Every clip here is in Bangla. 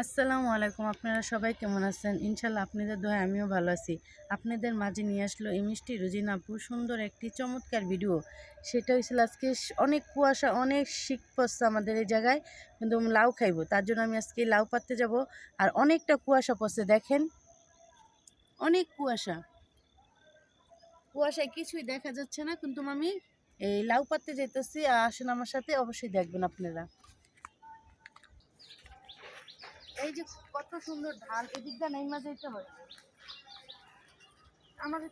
আসসালামু আলাইকুম, আপনারা সবাই কেমন আছেন? ইনশাল্লাহ আপনাদের দোয়া আমিও ভালো আছি। আপনাদের মাঝে নিয়ে আসলো এই মিষ্টি রুজিন সুন্দর একটি চমৎকার ভিডিও। সেটা হয়েছিল আজকে অনেক কুয়াশা, অনেক শীত পড়ছে আমাদের এই জায়গায়, কিন্তু লাউ খাইবো। তার জন্য আমি আজকে লাউ পাততে যাব। আর অনেকটা কুয়াশা পড়ছে দেখেন। অনেক কুয়াশা। কুয়াশায় কিছুই দেখা যাচ্ছে না, কিন্তু আমি এই লাউ পাততে যেতেছি আসেন আমার সাথে, অবশ্যই দেখবেন আপনারা। এই যে কত সুন্দর ঢাল এদিক দিয়ে নেইমা যেতে হয়। আমাদের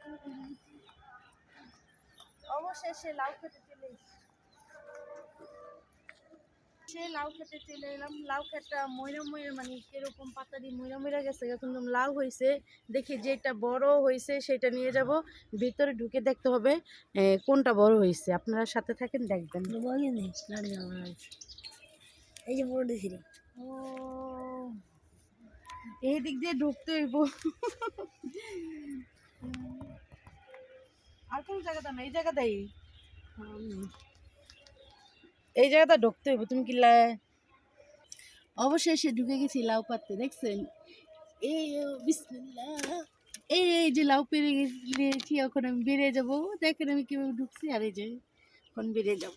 সে লাউ খেতে চলে সে লাউ খেতে চলে এলাম। লাউ খেতটা ময়রা ময়রা মানে কীরকম পাতা দিয়ে ময়রা ময়রা গেছে কিন্তু লাউ হয়েছে দেখি যেটা বড় হয়েছে সেটা নিয়ে যাব। ভিতরে ঢুকে দেখতে হবে কোনটা বড় হয়েছে আপনারা সাথে থাকেন, দেখবেন। এই যে বড় দেখি। এই দিক দিয়ে ঢুকতে হইব। আর কোন জায়গাটা না এই জায়গাটাই এই জায়গাটা ঢুকতে হইব, তুমি কি লা- অবশেষে ঢুকে গেছি লাউ পাততে দেখছেন? এই এই এই যে লাউ পেরে গেছি, এখন আমি বেরিয়ে যাব। দেখেন আমি কীভাবে ঢুকছি, আর এই যে, এখন বেরিয়ে যাব।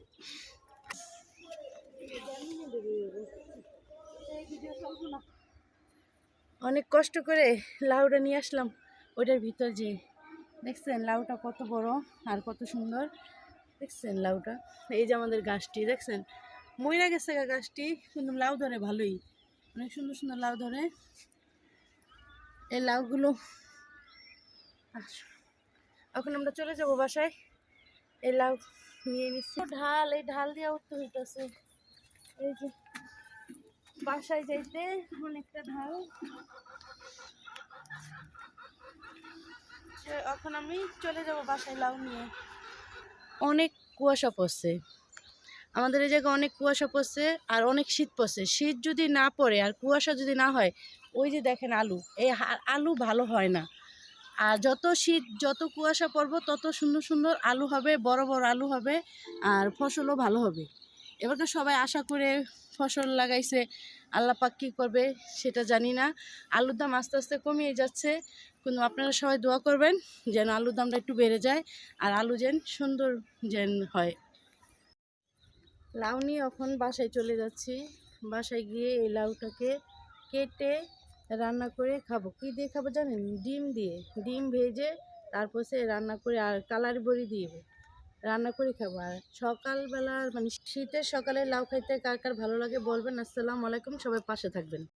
অনেক কষ্ট করে লাউটা নিয়ে আসলাম। ওইটার ভিতর যে, দেখছেন লাউটা কত বড় আর কত সুন্দর। দেখছেন লাউটা? এই যে আমাদের গাছটি, দেখছেন? মইরা গেছে গাছটি, কিন্তু লাউ ধরে ভালোই। অনেক সুন্দর সুন্দর লাউ ধরে। এই লাউগুলো এখন আমরা চলে যাব বাসায়। এই লাউ নিয়ে নিচ্ছি। ঢাল, এই ঢাল দিয়ে উঠতে হইতেছে। এই যে বাসায় যাইতে অনেকটা ঢাল। এখন আমি চলে যাব বাসায় লাউ নিয়ে। অনেক কুয়াশা পড়ছে। আমাদের এই জায়গায় অনেক কুয়াশা পড়ছে আর অনেক শীত পড়ছে। শীত যদি না পড়ে আর কুয়াশা যদি না হয় ওই যে দেখেন আলু এই হা- আলু ভালো হয় না। আর যত শীত যত কুয়াশা পড়ব তত সুন্দর সুন্দর আলু হবে বড় বড় আলু হবে আর ফসলও ভালো হবে। এবারকার সবাই আশা করে ফসল লাগাইছে, আল্লাহ পাক কী করবে সেটা জানি না। আলুর দাম আস্তে আস্তে কমিয়ে যাচ্ছে। কিন্তু আপনারা সবাই দোয়া করবেন যেন আলুর দামটা একটু বেড়ে যায় আর আলু যেন সুন্দর যেন হয়। লাউ নিয়ে এখন বাসায় চলে যাচ্ছি। বাসায় গিয়ে এই লাউটাকে কেটে রান্না করে খাব। কী দিয়ে খাব জানেন? ডিম দিয়ে। ডিম ভেজে তারপর সে রান্না করে আর কালার বড়ি দিয়ে রান্না করে খাব। আর সকালবেলা মানে শীতের সকালে লাউ খাইতে কার কার ভালো লাগে বলবেন? আসসালামু আলাইকুম, সবাই পাশে থাকবেন।